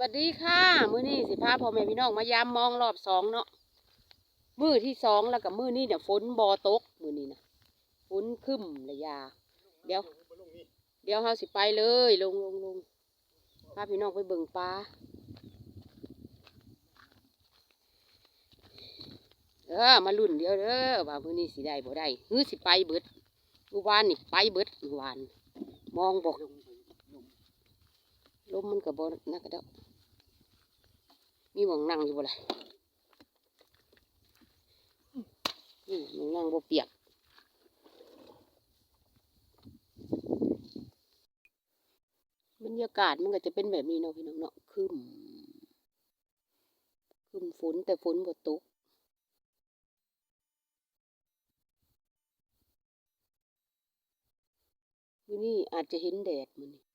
วัสดีค่ะ มื้อนี้สิพาพ่อแม่พี่น้องมายามมองรอบสองเนาะมื้อที่สองแล้วกับมื้อนี้เดี๋ยฝนบอตกมื้อนี้นะฝนครึ้มระยา เดี๋ยว เดี๋ยวเฮาสิไปเลยลงลงลงพาพี่น้องไปเบิ่งปลาเออมาลุ่นเดี๋ยวเด้อว่ามื้อนี้สิได้บ่ได้ฮือสิไปเบิดเมื่อวานนี่ไปเบิดเมื่อวาน มองบอกลมมันก็บ่นักกระเดา มีหมองนั่งอยู่บ่ล่ะนี่หมองนั่งบ่เปียกบรรยากาศมันก็จะเป็นแบบนี้เนาะพี่น้องเนาะคึมคึมฝนแต่ฝนบ่ตกมื้อนี้อาจจะเห็นแดดมื้อนี้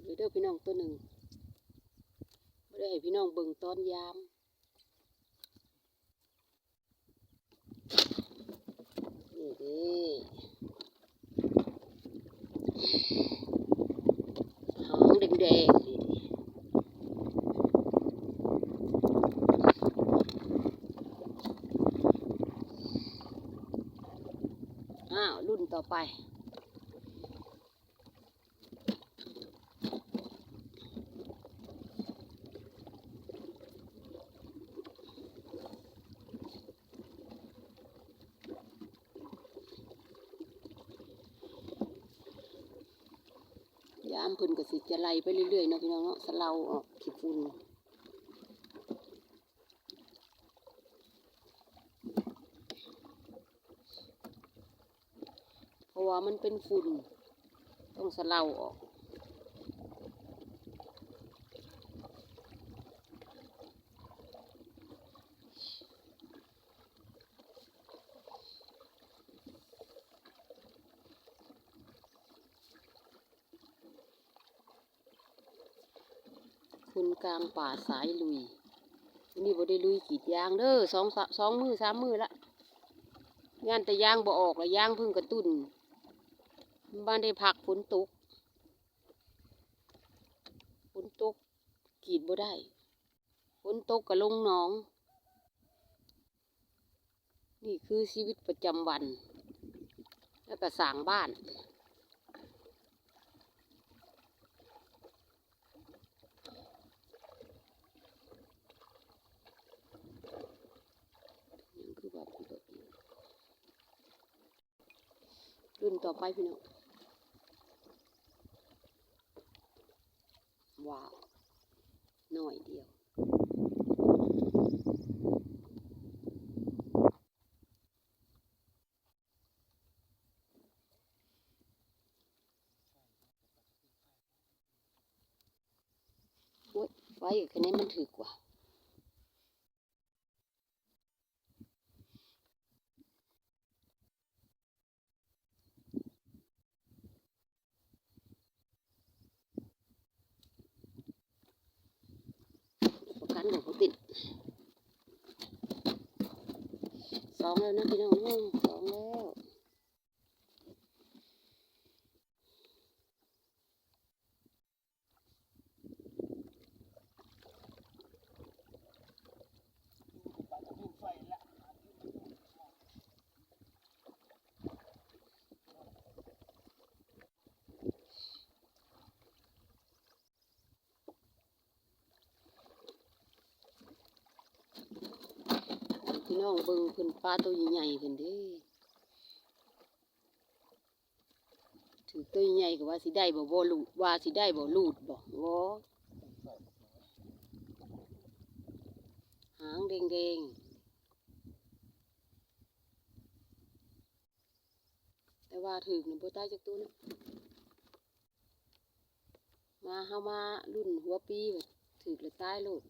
ถือไว้เด้อพี่น้องตัวหนึ่งไม่ได้ให้พี่น้องเบิ่งตอนยามนี่เด้หางแดงๆนี่ดิอ้าวรุ่นต่อไป เพิ่นก็สิจะไล่ไปเรื่อยๆเนาะพี่น้องเนาะสะเลาออกขี้ฝุ่นเพราะว่ามันเป็นฝุ่นต้องสะเลาออก คนกลางป่าสายลุยวันนี้บ่ได้ลุยกีดยางเด้อสองสองมือสามมือละงานแต่ยางบ่ออกละยางเพิ่งกระตุ้นบ้านได้พักฝนตกฝนตกกีดบ่ได้ฝนตกก็ลงหนอง นี่คือชีวิตประจำวัน แล้วก็สร้างบ้าน ยังคือแบบคือแบบนี้ รุ่นต่อไปพี่น้องว้าวหน่อยเดียวโอ๊ยไฟแค่นี้มันถือกว่า ประกันของเขาติด สองแล้วนะพี่น้องสองแล้วพี่น้ องเบิ่งเพิ่นปลาตัวใหญ่ๆเพิ่นเด้ถือตัวใหญ่ก็ว่าสิได้บ่บ่ลูดว่าสิได้บ่ลูดบ่บ่หางแดงแดงๆแต่ว่าถึกนี่บ่ตาจักตัวนะมาเฮามารุ่นหัวปีถึกแล้วตายโลด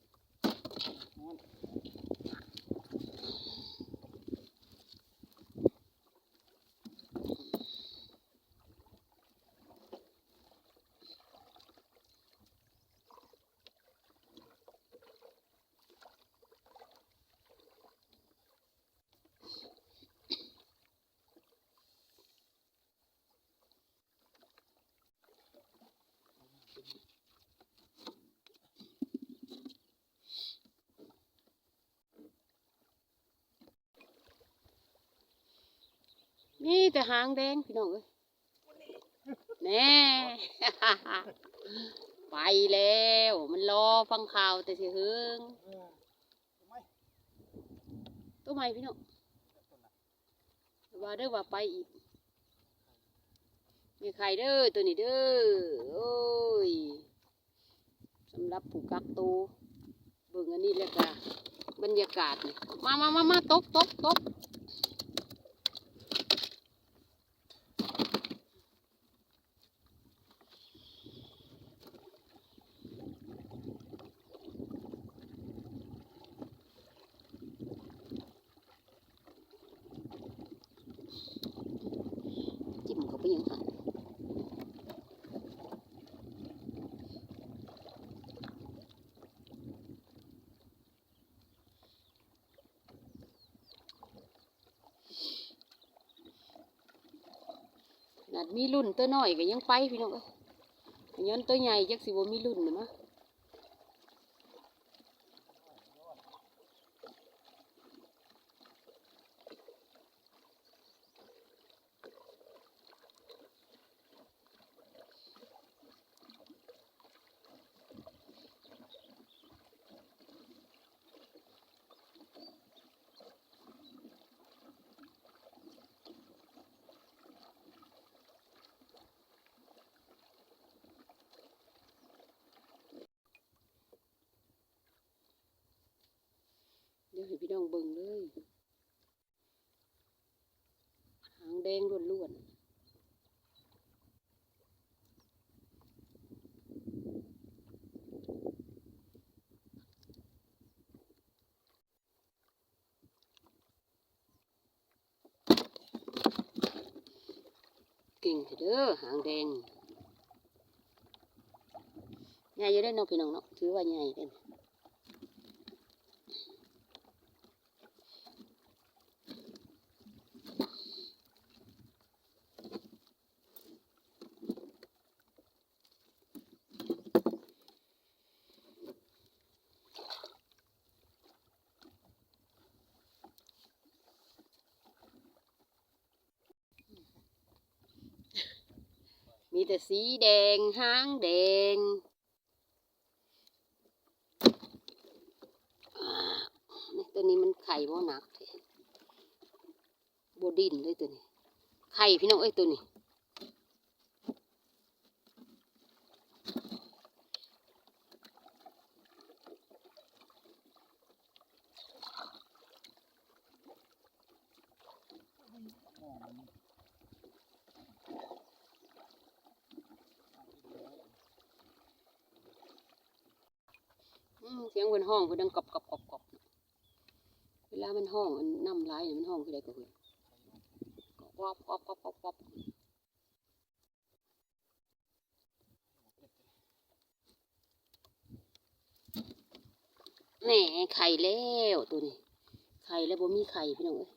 นี่ แต่หางแดงพี่น้องเอ้ยแน่ไปแล้ว มันรอฟังข่าวแต่สิเฮิงตัวใหม่พี่น้องว่าเด้อว่าไปอีกมีใครเด้อตัวนี้เด้อโอ้ยสำหรับผู้กักตัวเบิ่งอันนี้แล้วก็บรรยากาศนี่มามามามาตกตกตก จิ้มเขาไปยังหัน นัดมีรุ่นตัวน้อยก็ยังไปพี่น้องเอ้ยย้อนตัวใหญ่จักสิบ่มีรุ่นนะมะ ดี๋ยวให้พี่น้องเบิ่งเลยหางแดงล้วนๆเก่งเถอะเด้อหางแดงใหญ่อยู่ได้อเนาะพี่น้องเนาะถือว่าใหญ่เด้ แต่สีแดงหางแดง ตัวนี้มันไข่บ่หนักบดินเลยตัวนี้ ไข่พี่น้องเอ้ยตัวนี้ อืม เสียงเพิ่นห้อดังกรอบกรอบกรอบกรอบเวลามันห้องมันน้ำลายเนี่ยมันห้องคือใดก็คือวอบวอบวอบวอบวอบแหน่ไข่แล้วตัวนี้ ไข่แล้วบ่มีไข่พี่น้องเอ้ย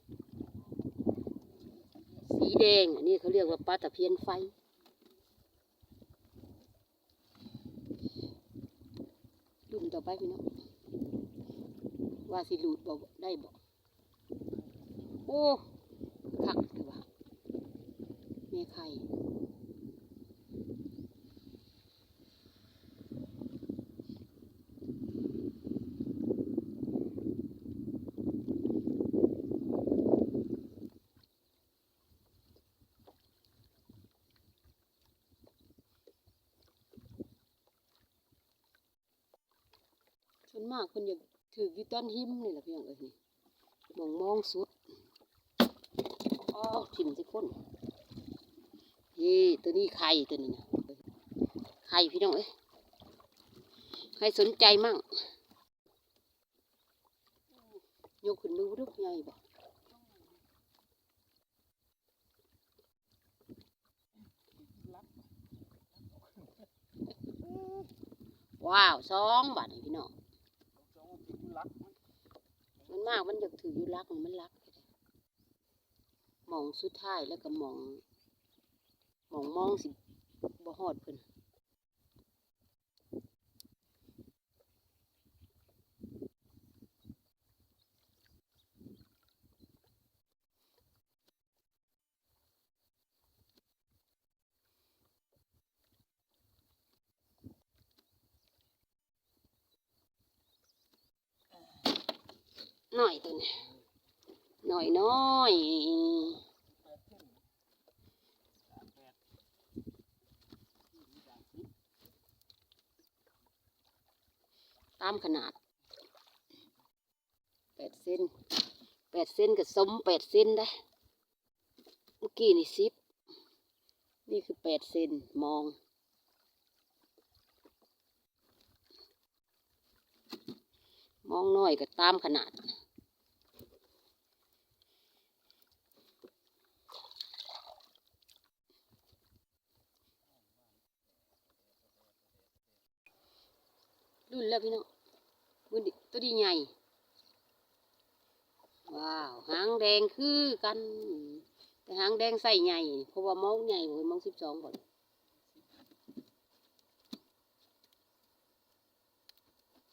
สีแดงอันนี้เขาเรียกว่าปลาตะเพียนไฟรุ่นต่อไปพี่น้อง ว่าสิหลุดบ่ได้บ่โอ้คักเลยว่ะแม่ไข่ส่วนมากเพิ่นอยาก ถืออยู่ต้นหิมนี่แหละพี่น้องเอ้ยนี่มองมองสุดอ๋อถิ่มสิคนเฮ้ตัวนี้ไข่ตัวนี้นะไข่พี่น้องเอ้ยใครสนใจมั่งยกขึ้นมือดูใหญ่บ่ว้าวสองบาทพี่น้อง มากมันอยากถืออยู่รักมันรักมองสุดท้ายแล้วก็มองมองมองสิบ่ฮอดเพิ่น หน่อยตัวนี้หน่อยน้อยตามขนาดแปดเซนแปดเซนกับสมแปดเซนได้ เมื่อกี้นี่สิบนี่คือแปดเซนมอง มองน้อยก็ตามขนาด รุ่นแล้วพี่น้องมือดิตัวดีใหญ่ ว้าว หางแดงคือกัน แต่หางแดงใส่ใหญ่ เพราะว่ามองใหญ่กว่ามองสิบสองก่อน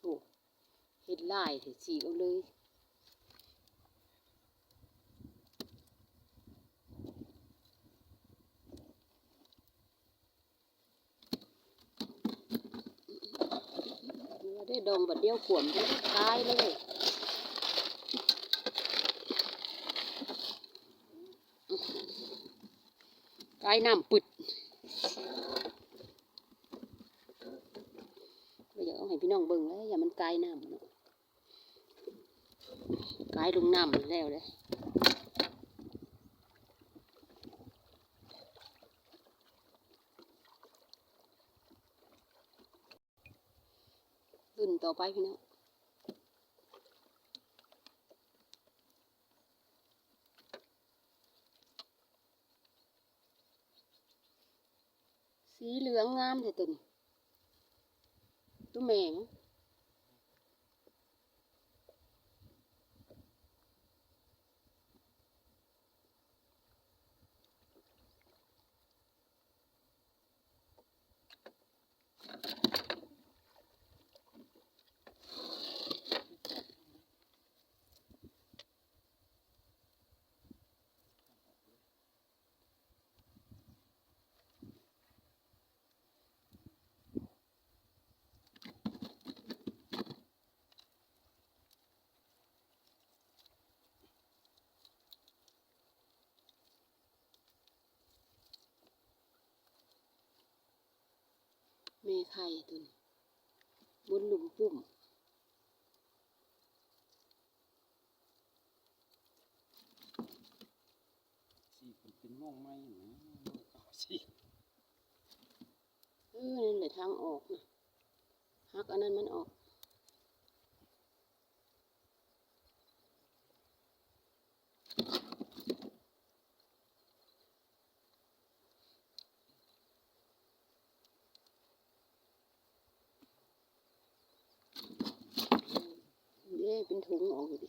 โอ้เห็ดลายเห็ดสีเอาเลย เราได้ดองบัดเดียวขวมก็ตายเลยกายน้ำปึดไม่อยากเอาให้พี่น้องเบิ่งเลยอย่ามันกายน้ำกายลงน้ำแล้วเลยรุ่นต่ อไปพี่น้องสีเหลืองงามเลยตัวนี้ตัวแมง ไข่ตัวนี้บนหลุมปุ่มสีเป็นเป็นม่วงไหมนะเอาสีเออนั่นแหละทางออกนะฮักอันนั้นมันออก ถุงออกอยู่ดิ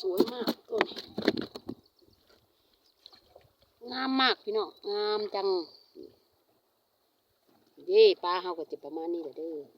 สวยมากต้นงา มากพี่น้องงามจังเย่ปลาเฮาก็จะประมาณนี้แหละเด้อ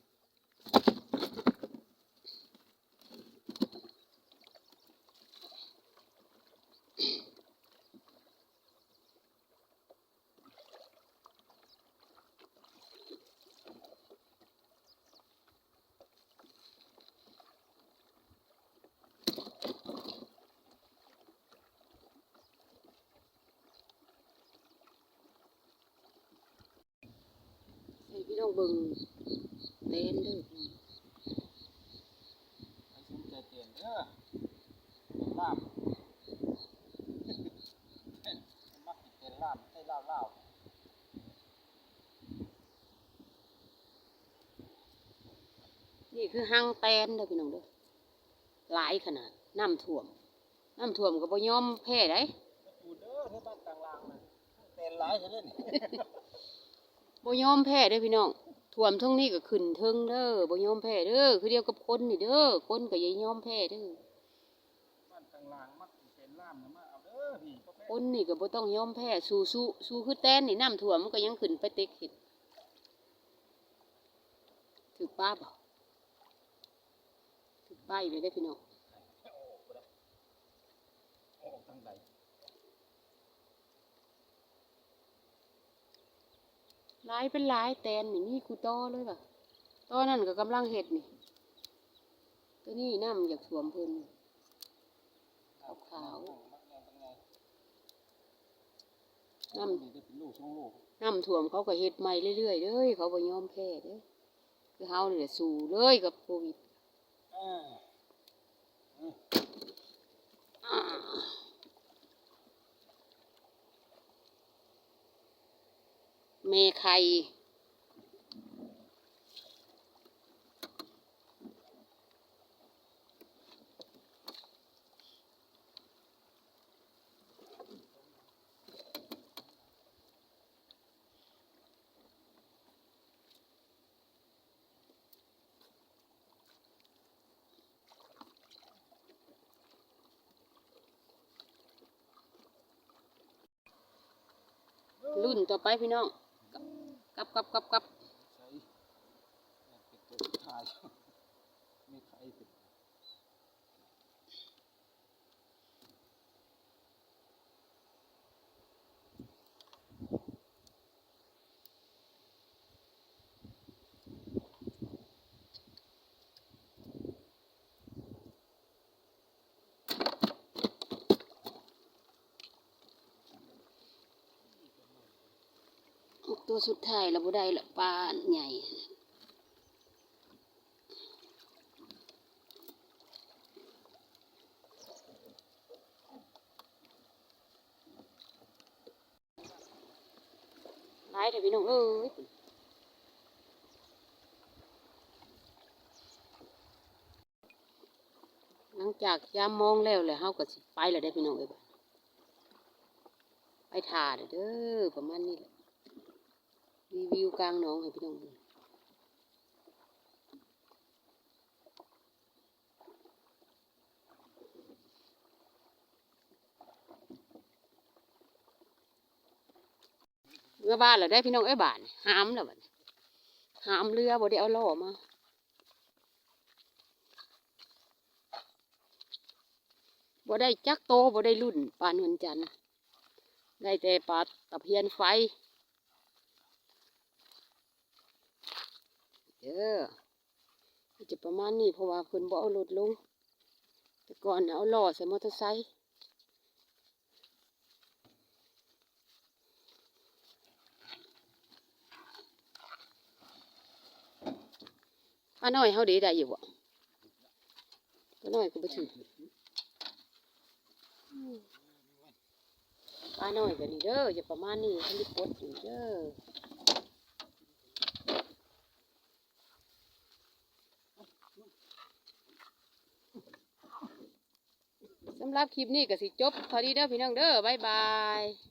น้องเบิ่งเลนเด้อไปสนใจเตียนเด้อเป็นลาบมักสิเป็นลาบใช่ลาบลาวนี่คือหังแตนเด้อพี่น้องเด้อหลายขนาดน้ำท่วมน้ำท่วมก็บ่ยอมแพ้ได้ปูเด้อที่บ้านต่างลางนะเตียนหลายซะเด้อนี่ บ่ยอมแพ้เด้อพี่น้องท่วมเทั้งนี้ก็ขึ้นเทิงเด้อบ่ยอมแพ้เด้อคือเดียวกับคนนี่เด้อคนก็อย่ายอมแพ้เด้อบ้านต่างลางมักสิเป็นลาบนะมาเอาเด้อพี่ก็คนนี่ก็บ่ต้องยอมแพ้สู้สู้สู้คือแตนนี่น้ำท่วมมันก็ยังขึ้นไปเต็กเห็ดถือป้าบ่ถือป้ายไปได้อพี่น้อง ออกทางใด หลายเป็นหลายแตนนี่มีกูต้อเลยว่ะต้อนั่นก็กำลังเห็ดนี่ ตัวนี้น้ำอยากท่วมเพิ่นขาวมักแน่ทางไงน้ำน้ำท่วมเขาก็เห็ดใหม่เรื่อยๆเด้ยเขาบ่ยอมแพ้เด้อคือเฮาเนี่แหละสู้เลยกับโควิด เมไข่รุ่นต่อไปพี่น้อง กับกับกับกับใช้เป็นตัวท้ายไม่ใครเป็น ตัวสุดท้ายเราบ่ได้ละปลาใหญ่หลายเถอะพี่น้องเอ้ยหลังจากยามมองแล้วแหละเฮาก็สิไปแล้วได้พี่น้องเอ้ยไปถ่าเด้อเด้อประมาณนี้แหละ รีวิวกลางหนองให้พี่น้องดูเมื่อบ้านเราได้พี่น้องเอ้บ้านนี่หามแล้วบัดนี้หามเรือบ่ได้เอาล่อมาบ่ได้จักโตบ่ได้รุ่นปานเงินจันทร์ได้แต่ปลาตะเพียนไฟ เด้อจะประมาณนี้เพราะว่าเพิ่นบ่เอารถลง แต่ก่อนน่ะเอาล้อใส่มอเตอร์ไซค์ป้าน้อยเฮาด้ได้อยู่บ่ป้าน้อยก็บ่ถึงป้าน้อยก็นี่เด้อจะประมาณนี้เพิ่นสิปดอยู่เด้อ สำหรับคลิปนี้ก็สิจบตอนนี้เด้อพี่น้องเด้อบ๊ายบาย